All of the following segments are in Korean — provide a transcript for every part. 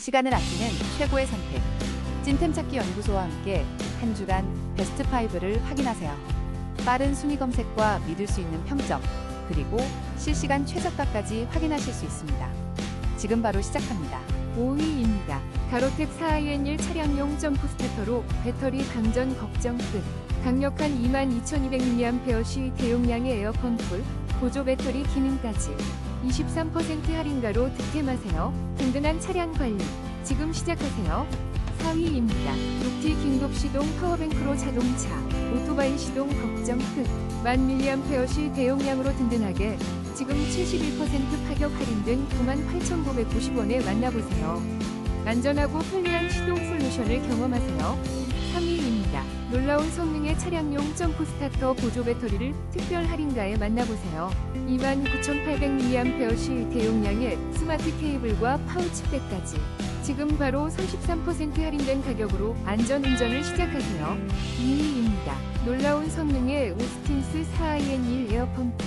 시간을 아끼는 최고의 선택. 찐템 찾기 연구소와 함께 한 주간 베스트 5를 확인하세요. 빠른 순위 검색과 믿을 수 있는 평점, 그리고 실시간 최저가까지 확인하실 수 있습니다. 지금 바로 시작합니다. 5위입니다. 가로텍 4IN1 차량용 점프 스타터로 배터리 방전 걱정 끝. 강력한 22,200mAh 대용량의 에어펌프, 보조 배터리 기능까지 23% 할인가로 득템하세요. 든든한 차량 관리. 지금 시작하세요. 4위입니다. 녹티 긴급 시동 파워뱅크로 자동차, 오토바이 시동 걱정 끝. 1000mAh 대용량으로 든든하게 지금 71% 파격 할인된 98,990원에 만나보세요. 안전하고 편리한 시동 솔루션을 경험하세요. 3위입니다. 놀라운 성능의 차량용 점프 스타터 보조 배터리를 특별 할인가에 만나보세요. 29,800mAh 대용량의 스마트 케이블과 파우치백까지 지금 바로 33% 할인된 가격으로 안전 운전을 시작하세요. 2위입니다. 놀라운 성능의 오스틴스 4IN1 에어펌프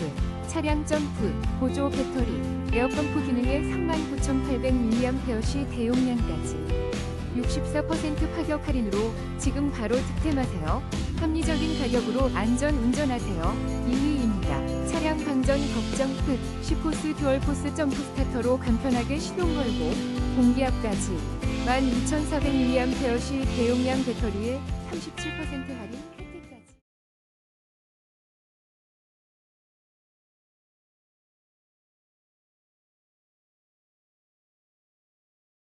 차량 점프, 보조 배터리, 에어펌프 기능의 39,800mAh 대용량까지 64% 파격 할인으로 지금 바로 득템하세요. 합리적인 가격으로 안전 운전하세요. 2위입니다. 차량 방전 걱정 끝. 시포스 듀얼포스 점프 스타터로 간편하게 시동 걸고 공기 압까지 12,400mAh 대용량 배터리에 37% 할인